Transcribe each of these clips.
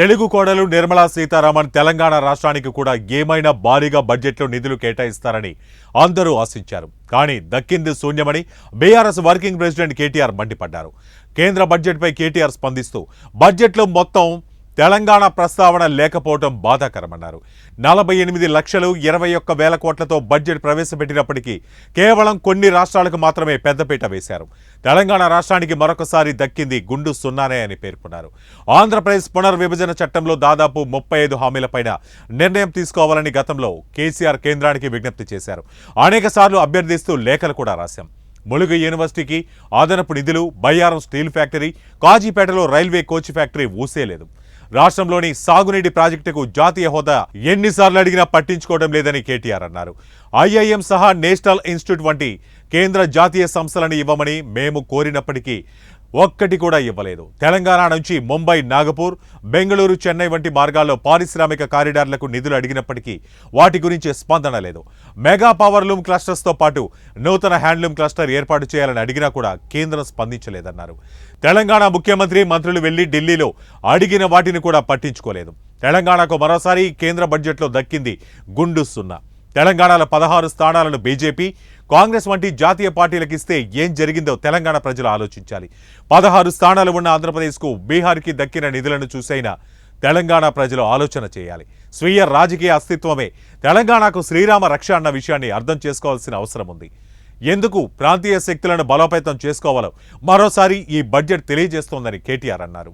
తెలుగు కోడలు నిర్మలా సీతారామన్ తెలంగాణ రాష్ట్రానికి కూడా ఏమైనా భారీగా బడ్జెట్లో నిధులు కేటాయిస్తారని అందరూ ఆశించారు. కానీ దక్కింది శూన్యమని బీఆర్ఎస్ వర్కింగ్ ప్రెసిడెంట్ కేటీఆర్ మండిపడ్డారు. కేంద్ర బడ్జెట్పై కేటీఆర్ స్పందిస్తూ బడ్జెట్లో మొత్తం తెలంగాణ ప్రస్తావన లేకపోవడం బాధాకరమన్నారు. నలభై ఎనిమిది లక్షలు ఇరవై ఒక్క వేల కోట్లతో బడ్జెట్ ప్రవేశపెట్టినప్పటికీ కేవలం కొన్ని రాష్ట్రాలకు మాత్రమే పెద్దపీట వేశారు. తెలంగాణ రాష్ట్రానికి మరొకసారి దక్కింది గుండు సున్నానే అని పేర్కొన్నారు. ఆంధ్రప్రదేశ్ పునర్విభజన చట్టంలో దాదాపు ముప్పై ఐదు హామీలపైన నిర్ణయం తీసుకోవాలని గతంలో కేసీఆర్ కేంద్రానికి విజ్ఞప్తి చేశారు. అనేక అభ్యర్థిస్తూ లేఖలు కూడా రాశాం. ములుగు యూనివర్సిటీకి అదనపు నిధులు బయ్యారం స్టీల్ ఫ్యాక్టరీ కాజీపేటలో రైల్వే కోచ్ ఫ్యాక్టరీ ఊసేలేదు. రాష్ట్రంలోని సాగునీటి ప్రాజెక్టుకు జాతీయ హోదా ఎన్నిసార్లు అడిగినా పట్టించుకోవడం లేదని కేటీఆర్ అన్నారు. ఐఐఎం సహా నేషనల్ ఇన్స్టిట్యూట్ వంటి కేంద్ర జాతీయ సంస్థలను ఇవ్వమని మేము కోరినప్పటికీ ఒక్కటి కూడా ఇవ్వలేదు. తెలంగాణ నుంచి ముంబై నాగపూర్ బెంగళూరు చెన్నై వంటి మార్గాల్లో పారిశ్రామిక కారిడార్లకు నిధులు అడిగినప్పటికీ వాటి గురించి స్పందన లేదు. మెగా పవర్ లూమ్ క్లస్టర్స్తో పాటు నూతన హ్యాండ్లూమ్ క్లస్టర్ ఏర్పాటు చేయాలని అడిగినా కూడా కేంద్రం స్పందించలేదన్నారు. తెలంగాణ ముఖ్యమంత్రి మంత్రులు వెళ్ళి ఢిల్లీలో అడిగిన వాటిని కూడా పట్టించుకోలేదు. తెలంగాణకు మరోసారి కేంద్ర బడ్జెట్లో దక్కింది గుండు సున్నా. తెలంగాణలో పదహారు స్థానాలను బీజేపీ కాంగ్రెస్ వంటి జాతీయ పార్టీలకు ఇస్తే ఏం జరిగిందో తెలంగాణ ప్రజలు ఆలోచించాలి. పదహారు స్థానాలు ఉన్న ఆంధ్రప్రదేశ్కు బీహార్కి దక్కిన నిధులను చూసైనా తెలంగాణ ప్రజలు ఆలోచన చేయాలి. స్వీయ రాజకీయ అస్తిత్వమే. తెలంగాణకు శ్రీరామ రక్ష అన్న విషయాన్ని అర్థం చేసుకోవాల్సిన అవసరం ఉంది. ఎందుకు ప్రాంతీయ శక్తులను బలోపేతం చేసుకోవాలో మరోసారి ఈ బడ్జెట్ తెలియజేస్తోందని కేటీఆర్ అన్నారు.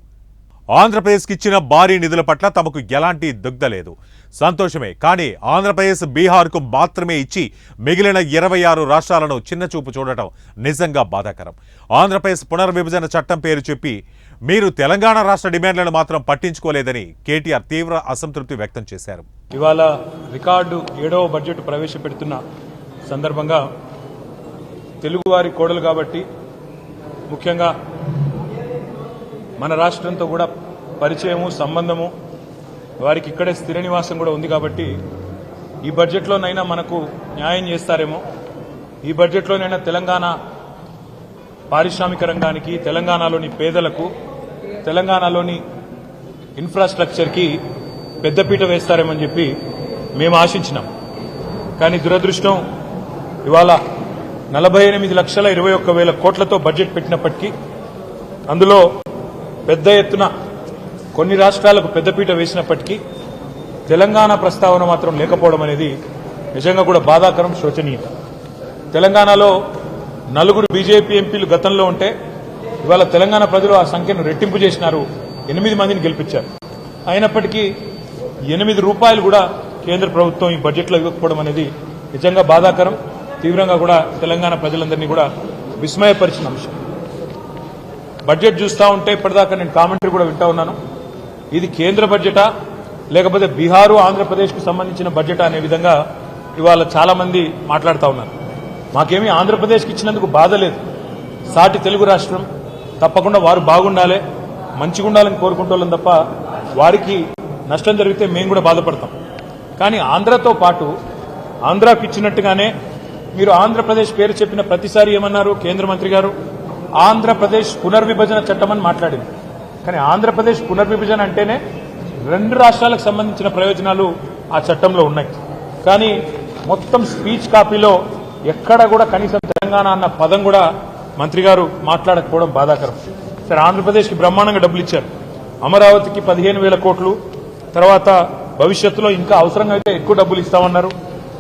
ఆంధ్రప్రదేశ్కి ఇచ్చిన భారీ నిధుల పట్ల తమకు ఎలాంటి దుగ్ధ లేదు సంతోషమే కానీ ఆంధ్రప్రదేశ్ బీహార్కు మాత్రమే ఇచ్చి మిగిలిన ఇరవై ఆరు రాష్ట్రాలను చిన్నచూపు చూడటం నిజంగా బాధాకరం. ఆంధ్రప్రదేశ్ పునర్విభజన చట్టం పేరు చెప్పి మీరు తెలంగాణ రాష్ట్ర డిమాండ్లను మాత్రం పట్టించుకోలేదని కేటీఆర్ తీవ్ర అసంతృప్తి వ్యక్తం చేశారు. ఇవాళ రికార్డు ఏడవ బడ్జెట్ ప్రవేశపెడుతున్న సందర్భంగా తెలుగువారి కోడలు కాబట్టి ముఖ్యంగా మన రాష్ట్రంతో కూడా పరిచయము సంబంధము వారికి ఇక్కడే స్థిర నివాసం కూడా ఉంది కాబట్టి ఈ బడ్జెట్లోనైనా మనకు న్యాయం చేస్తారేమో. ఈ బడ్జెట్లోనైనా తెలంగాణ పారిశ్రామిక రంగానికి తెలంగాణలోని పేదలకు తెలంగాణలోని ఇన్ఫ్రాస్ట్రక్చర్కి పెద్దపీట వేస్తారేమని చెప్పి మేము ఆశించినాం. కానీ దురదృష్టం ఇవాళ నలభై ఎనిమిది లక్షల ఇరవై ఒక్క వేల కోట్లతో బడ్జెట్ పెట్టినప్పటికీ అందులో పెద్ద ఎత్తున కొన్ని రాష్ట్రాలకు పెద్దపీట వేసినప్పటికీ తెలంగాణ ప్రస్తావన మాత్రం లేకపోవడం అనేది నిజంగా కూడా బాధాకరం శోచనీయం. తెలంగాణలో నలుగురు బీజేపీ ఎంపీలు గతంలో ఉంటే ఇవాళ తెలంగాణ ప్రజలు ఆ సంఖ్యను రెట్టింపు చేసినారు. ఎనిమిది మందిని గెలిపించారు. అయినప్పటికీ ఎనిమిది రూపాయలు కూడా కేంద్ర ప్రభుత్వం ఈ బడ్జెట్లో ఇవ్వకపోవడం అనేది నిజంగా బాధాకరం. తీవ్రంగా కూడా తెలంగాణ ప్రజలందరినీ కూడా విస్మయపరిచిన అంశం. బడ్జెట్ చూస్తూ ఉంటే ఇప్పటిదాకా నేను కామెంటరీ కూడా వింటా ఉన్నాను. ఇది కేంద్ర బడ్జెటా? లేకపోతే బీహారు ఆంధ్రప్రదేశ్కు సంబంధించిన బడ్జెట్ అనే విధంగా ఇవాళ చాలా మంది మాట్లాడుతూ ఉన్నారు. మాకేమీ ఆంధ్రప్రదేశ్కి ఇచ్చినందుకు బాధ లేదు. సాటి తెలుగు రాష్ట్రం. తప్పకుండా వారు బాగుండాలి. మంచిగా ఉండాలని కోరుకుంటాం తప్ప వారికి నష్టం జరిగితే మేము కూడా బాధపడతాం. కానీ ఆంధ్రతో పాటు ఆంధ్రాకి ఇచ్చినట్టుగానే మీరు ఆంధ్రప్రదేశ్ పేరు చెప్పిన ప్రతిసారి ఏమన్నారు కేంద్ర మంత్రి గారు? ఆంధ్రప్రదేశ్ పునర్విభజన చట్టం అని మాట్లాడింది. కానీ ఆంధ్రప్రదేశ్ పునర్విభజన అంటేనే రెండు రాష్ట్రాలకు సంబంధించిన ప్రయోజనాలు ఆ చట్టంలో ఉన్నాయి. కానీ మొత్తం స్పీచ్ కాపీలో ఎక్కడ కూడా కనీసం తెలంగాణ అన్న పదం కూడా మంత్రి గారు మాట్లాడకపోవడం బాధాకరం. సరే ఆంధ్రప్రదేశ్కి బ్రహ్మాండంగా డబ్బులు ఇచ్చారు. అమరావతికి పదిహేను వేల కోట్లు తర్వాత భవిష్యత్తులో ఇంకా అవసరంగా అయితే ఎక్కువ డబ్బులు ఇస్తామన్నారు.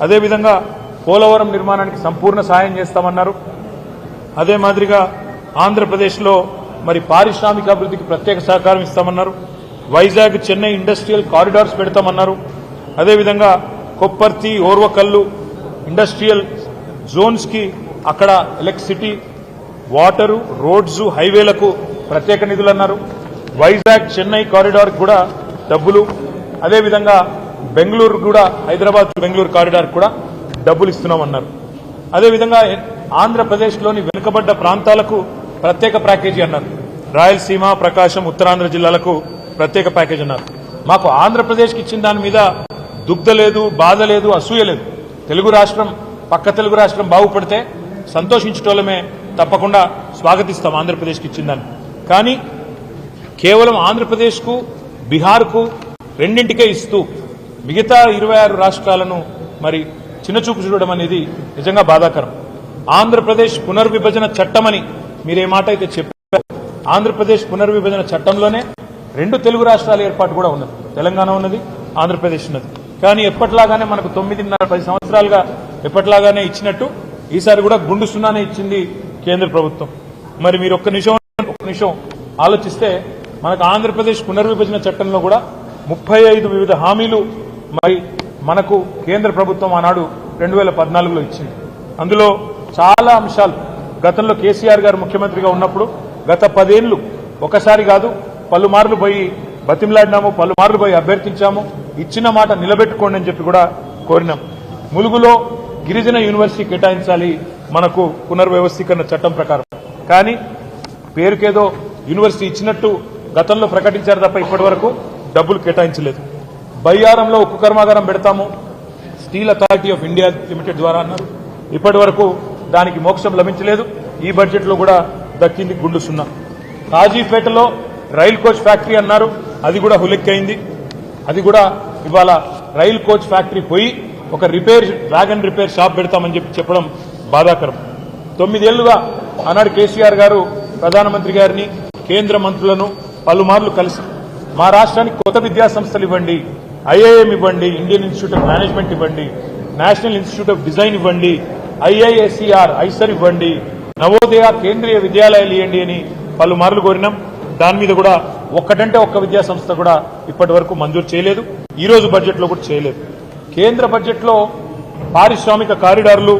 అదేవిధంగా పోలవరం నిర్మాణానికి సంపూర్ణ సాయం చేస్తామన్నారు. అదే మాదిరిగా ఆంధ్రప్రదేశ్లో మరి పారిశ్రామిక అభివృద్ధికి ప్రత్యేక సహకారం ఇస్తామన్నారు. వైజాగ్ చెన్నై ఇండస్ట్రియల్ కారిడార్స్ పెడతామన్నారు. అదేవిధంగా కొప్పర్తి ఓర్వకల్లు ఇండస్ట్రియల్ జోన్స్కి అక్కడ ఎలక్ట్రిసిటీ వాటరు రోడ్స్ హైవేలకు ప్రత్యేక నిధులు అన్నారు వైజాగ్ చెన్నై కారిడార్ కూడా డబ్బులు. అదేవిధంగా బెంగళూరు కూడా హైదరాబాద్ బెంగళూరు కారిడార్ కూడా డబ్బులు ఇస్తున్నామన్నారు. అదేవిధంగా ఆంధ్రప్రదేశ్లోని వెనుకబడ్డ ప్రాంతాలకు ప్రత్యేక ప్యాకేజీ అన్నారు. రాయలసీమ ప్రకాశం ఉత్తరాంధ్ర జిల్లాలకు ప్రత్యేక ప్యాకేజీ అన్నారు. మాకు ఆంధ్రప్రదేశ్కి ఇచ్చిన దాని మీద దుగ్ధ లేదు బాధ లేదు అసూయ లేదు. తెలుగు రాష్ట్రం పక్క తెలుగు రాష్ట్రం బాగుపడితే సంతోషించటోళ్ళమే తప్పకుండా స్వాగతిస్తాం ఆంధ్రప్రదేశ్కి ఇచ్చిందని దాన్ని. కానీ కేవలం ఆంధ్రప్రదేశ్కు బీహార్కు రెండింటికే ఇస్తూ మిగతా ఇరవై ఆరు రాష్ట్రాలను మరి చిన్నచూపు చూడడం అనేది నిజంగా బాధాకరం. ఆంధ్రప్రదేశ్ పునర్విభజన చట్టమని మీరు ఏ మాట అయితే చెప్పారు. ఆంధ్రప్రదేశ్ పునర్విభజన చట్టంలోనే రెండు తెలుగు రాష్ట్రాల ఏర్పాటు కూడా ఉన్నది. తెలంగాణ ఉన్నది ఆంధ్రప్రదేశ్ ఉన్నది. కానీ ఎప్పట్లాగానే మనకు తొమ్మిదిన్నర పది సంవత్సరాలుగా ఎప్పట్లాగానే ఇచ్చినట్టు ఈసారి కూడా గుండు సున్నానే ఇచ్చింది కేంద్ర ప్రభుత్వం. మరి మీరు ఒక్క నిమిషం ఒక్క నిమిషం ఆలోచిస్తే మనకు ఆంధ్రప్రదేశ్ పునర్విభజన చట్టంలో కూడా ముప్పై ఐదు వివిధ హామీలు మరి మనకు కేంద్ర ప్రభుత్వం ఆనాడు రెండు వేల పద్నాలుగులో ఇచ్చింది. అందులో చాలా అంశాలు గతంలో కేసీఆర్ గారు ముఖ్యమంత్రిగా ఉన్నప్పుడు గత పదేళ్ళు ఒకసారి కాదు పలుమార్లు పోయి బతిమలాడినాము పలుమార్లు పోయి అభ్యర్థించాము. ఇచ్చిన మాట నిలబెట్టుకోండి అని చెప్పి కూడా కోరినాం. ములుగులో గిరిజన యూనివర్సిటీ కేటాయించాలి మనకు పునర్వ్యవస్థీకరణ చట్టం ప్రకారం. కానీ పేరుకేదో యూనివర్సిటీ ఇచ్చినట్టు గతంలో ప్రకటించారు తప్ప ఇప్పటి వరకు డబ్బులు కేటాయించలేదు. బయ్యారంలో ఉక్కు కర్మాగారం పెడతాము. Steel authority of India limited ద్వారా అన్నారు. ఇప్పటి వరకు దానికి మోక్షం లభించలేదు. ఈ బడ్జెట్లో కూడా దక్కింది గుండు సున్నా. కాజీపేటలో రైల్ కోచ్ ఫ్యాక్టరీ అన్నారు. అది కూడా హులెక్కైంది అది కూడా ఇవాళ రైల్ కోచ్ ఫ్యాక్టరీ పోయి ఒక రిపేర్ వ్యాగన్ రిపేర్ షాప్ పెడతామని చెప్పి చెప్పడం బాధాకరం. తొమ్మిదేళ్ళుగా ఆనాడు కేసీఆర్ గారు ప్రధానమంత్రి గారిని కేంద్ర మంత్రులను పలుమార్లు కలిసి. మా రాష్ట్రానికి కొత్త విద్యా సంస్థలు ఇవ్వండి ఐఏఎం ఇవ్వండి ఇండియన్ ఇన్స్టిట్యూట్ ఆఫ్ మేనేజ్మెంట్ ఇవ్వండి నేషనల్ ఇన్స్టిట్యూట్ ఆఫ్ డిజైన్ ఇవ్వండి ఐఐఎస్ఈఆర్ ఐసర్ ఇవ్వండి. నవోదయ కేంద్రీయ విద్యాలయాలు ఇవ్వండి అని పలుమార్లు కోరినాం. దాని మీద కూడా ఒక్కటంటే ఒక్క విద్యా సంస్థ కూడా ఇప్పటి వరకు మంజూరు చేయలేదు. ఈ రోజు బడ్జెట్లో కూడా చేయలేదు. కేంద్ర బడ్జెట్లో పారిశ్రామిక కారిడార్లు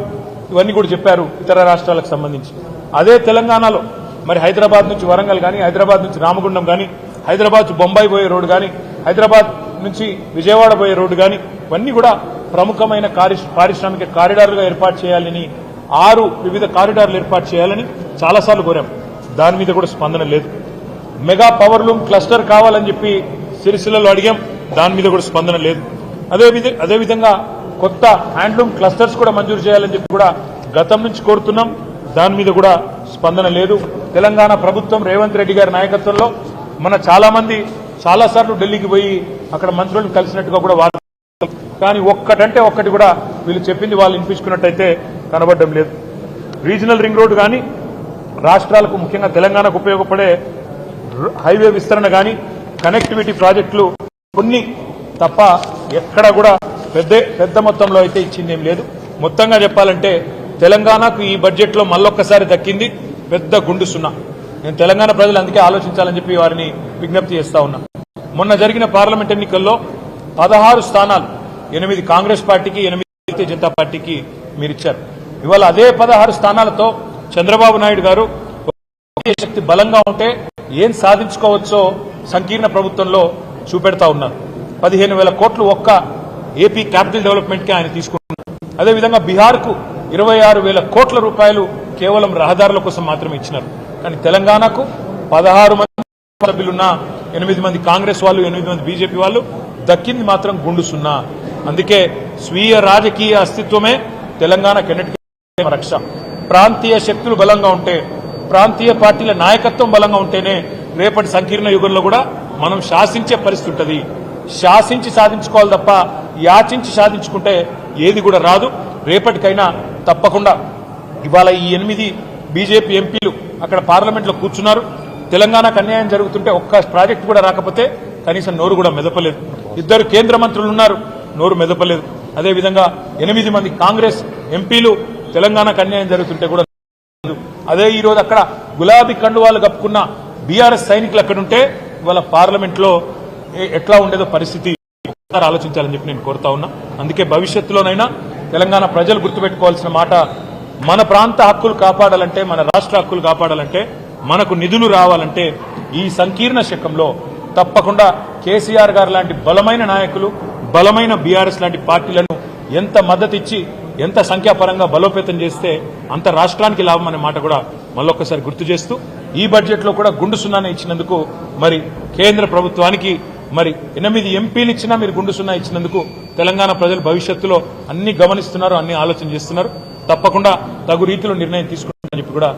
ఇవన్నీ కూడా చెప్పారు ఇతర రాష్ట్రాలకు సంబంధించి. అదే తెలంగాణలో మరి హైదరాబాద్ నుంచి వరంగల్ కానీ హైదరాబాద్ నుంచి రామగుండం కానీ హైదరాబాద్ నుంచి బొంబాయి పోయే రోడ్డు కానీ హైదరాబాద్ నుంచి విజయవాడ పోయే రోడ్డు కానీ ఇవన్నీ కూడా ప్రముఖమైన కారి- పారిశ్రామిక కారిడార్లుగా ఏర్పాటు చేయాలని ఆరు వివిధ కారిడార్లు ఏర్పాటు చేయాలని చాలాసార్లు కోరాం. దాని మీద కూడా స్పందన లేదు. మెగా పవర్ లూమ్ క్లస్టర్ కావాలని చెప్పి సిరిసిల్లలో అడిగాం. దాని మీద కూడా స్పందన లేదు. అదే అదేవిధంగా కొత్త హ్యాండ్లూమ్ క్లస్టర్స్ కూడా మంజూరు చేయాలని చెప్పి కూడా గతం నుంచి కోరుతున్నాం. దాని మీద కూడా స్పందన లేదు. తెలంగాణ ప్రభుత్వం రేవంత్ రెడ్డి గారి నాయకత్వంలో మన చాలా మంది చాలా సార్లు ఢిల్లీకి పోయి అక్కడ మంత్రులను కలిసినట్టుగా కూడా వార్త కానీ ఒక్కటంటే ఒక్కటి కూడా వీళ్ళు చెప్పింది వాళ్ళు వినిపించుకున్నట్టయితే కనబడడం లేదు. రీజనల్ రింగ్ రోడ్డు కానీ రాష్ట్రాలకు ముఖ్యంగా తెలంగాణకు ఉపయోగపడే హైవే విస్తరణ కానీ కనెక్టివిటీ ప్రాజెక్టులు కొన్ని తప్ప ఎక్కడ కూడా పెద్ద పెద్ద మొత్తంలో అయితే ఇచ్చిందేం లేదు. మొత్తంగా చెప్పాలంటే తెలంగాణకు ఈ బడ్జెట్లో మళ్ళొక్కసారి దక్కింది పెద్ద గుండు సున్నా. నేను తెలంగాణ ప్రజలు అందుకే ఆలోచించాలని చెప్పి వారిని విజ్ఞప్తి చేస్తా ఉన్నా. మొన్న జరిగిన పార్లమెంట్ ఎన్నికల్లో పదహారు స్థానాలు ఎనిమిది కాంగ్రెస్ పార్టీకి ఎనిమిది భారతీయ జనతా పార్టీకి మీరిచ్చారు ఇవాళ అదే పదహారు స్థానాలతో చంద్రబాబు నాయుడు గారు శక్తి బలంగా ఉంటే ఏం సాధించుకోవచ్చో సంకీర్ణ ప్రభుత్వంలో చూపెడతా ఉన్నారు. పదిహేను వేల కోట్లు ఒక్క ఏపీ క్యాపిటల్ డెవలప్మెంట్కి ఆయన తీసుకుంటున్నారు అదేవిధంగా బీహార్కు ఇరవై ఆరు వేల కోట్ల రూపాయలు కేవలం రహదారుల కోసం మాత్రమే ఇచ్చినారు. కానీ తెలంగాణకు పదహారు మంది సభ్యులున్న ఎనిమిది మంది కాంగ్రెస్ వాళ్ళు ఎనిమిది మంది బీజేపీ వాళ్ళు దక్కింది మాత్రం గుండు సున్నా. అందుకే స్వీయ రాజకీయ అస్తిత్వమే తెలంగాణ కెన్నటికి రక్ష. ప్రాంతీయ శక్తులు బలంగా ఉంటే ప్రాంతీయ పార్టీల నాయకత్వం బలంగా ఉంటేనే రేపటి సంకీర్ణ యుగంలో కూడా మనం శాసించే పరిస్థితి ఉంటుంది. శాసించి సాధించుకోవాలి తప్ప యాచించి సాధించుకుంటే ఏది కూడా రాదు. రేపటికైనా తప్పకుండా. ఇవాళ ఈ ఎనిమిది బీజేపీ ఎంపీలు అక్కడ పార్లమెంట్లో కూర్చున్నారు. తెలంగాణకు అన్యాయం జరుగుతుంటే ఒక్క ప్రాజెక్ట్ కూడా రాకపోతే కనీసం నోరు కూడా మెదపలేదు. ఇద్దరు కేంద్ర మంత్రులు ఉన్నారు. నోరు మెదపలేదు. అదేవిధంగా ఎనిమిది మంది కాంగ్రెస్ ఎంపీలు తెలంగాణకు అన్యాయం జరుగుతుంటే కూడా అదే ఈరోజు అక్కడ గులాబీ కండువాలు కప్పుకున్న బీఆర్ఎస్ సైనికులు అక్కడుంటే ఇవాళ పార్లమెంట్లో ఏ- ఎట్లా ఉండేదో పరిస్థితి ఆలోచించాలని చెప్పి నేను కోరుతా ఉన్నా. అందుకే భవిష్యత్తులోనైనా తెలంగాణ ప్రజలు గుర్తుపెట్టుకోవాల్సిన మాట మన ప్రాంత హక్కులు కాపాడాలంటే మన రాష్ట్ర హక్కులు కాపాడాలంటే మనకు నిధులు రావాలంటే ఈ సంకీర్ణ శకంలో తప్పకుండా కేసీఆర్ గారు లాంటి బలమైన నాయకులు బలమైన బీఆర్ఎస్ లాంటి పార్టీలను ఎంత మద్దతు ఇచ్చి ఎంత సంఖ్యాపరంగా బలోపేతం చేస్తే అంత రాష్ట్రానికి లాభం అనే మాట కూడా మళ్ళొక్కసారి గుర్తు చేస్తూ ఈ బడ్జెట్లో కూడా గుండు సున్నానే ఇచ్చినందుకు మరి కేంద్ర ప్రభుత్వానికి మరి ఎనిమిది ఎంపీలు ఇచ్చినా మీరు గుండు సున్నా ఇచ్చినందుకు తెలంగాణ ప్రజలు భవిష్యత్తులో అన్ని గమనిస్తున్నారు అన్ని ఆలోచన చేస్తున్నారు. తప్పకుండా తగు రీతిలో నిర్ణయం తీసుకుంటారని చెప్పి కూడా